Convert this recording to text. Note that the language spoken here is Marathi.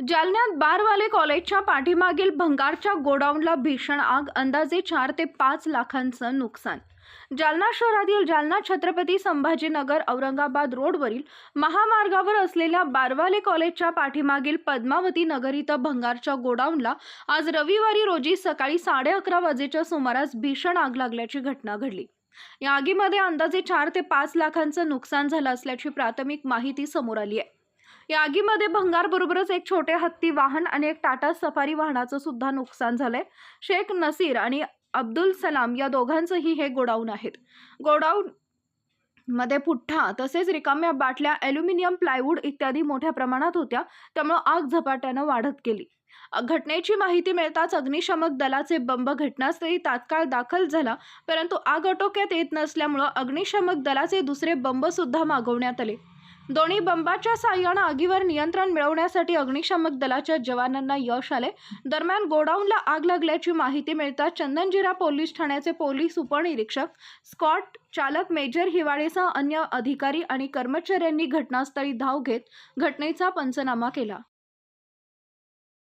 जालन्यात बारवाले कॉलेजच्या पाठीमागील भंगारच्या गोडाऊनला भीषण आग अंदाजे चार ते पाच लाखांचं नुकसान. जालना शहरातील जालना छत्रपती संभाजीनगर औरंगाबाद रोडवरील महामार्गावर असलेल्या बारवाले कॉलेजच्या पाठीमागील पद्मावती नगर इथं भंगारच्या गोडाऊनला आज रविवारी रोजी सकाळी साडे अकरा वाजेच्या सुमारास भीषण आग लागल्याची घटना घडली. या आगीमध्ये अंदाजे चार ते पाच लाखांचं नुकसान झालं असल्याची प्राथमिक माहिती समोर आली आहे. या आगीमध्ये भंगारबरोबरच एक छोटे हत्ती वाहन आणि एक टाटा सफारी वाहनाचं सुद्धा नुकसान झालंय. शेख नसीर आणि अब्दुल सलाम या दोघांचंही हे गोडाऊन आहेत. गोडाऊन मध्ये पुठ्ठा तसेच रिकाम्या बाटल्या ॲल्युमिनियम प्लायवूड इत्यादी मोठ्या प्रमाणात होत्या त्यामुळे आग झपाट्यानं वाढत गेली. घटनेची माहिती मिळताच अग्निशमक दलाचे बंब घटनास्थळी तात्काळ दाखल झाला परंतु आग आटोक्यात येत नसल्यामुळं अग्निशमक दलाचे दुसरे बंब सुद्धा मागवण्यात आले. दोन्ही बंबाच्या साह्यानं आगीवर नियंत्रण मिळवण्यासाठी अग्निशामक दलाच्या जवानांना यश आले. दरम्यान गोडाऊनला आग लागल्याची माहिती मिळताच चंदनजिरा पोलीस ठाण्याचे पोलीस उपनिरीक्षक स्कॉट चालक मेजर हिवाळेसह अन्य अधिकारी आणि कर्मचाऱ्यांनी घटनास्थळी धाव घेत घटनेचा पंचनामा केला.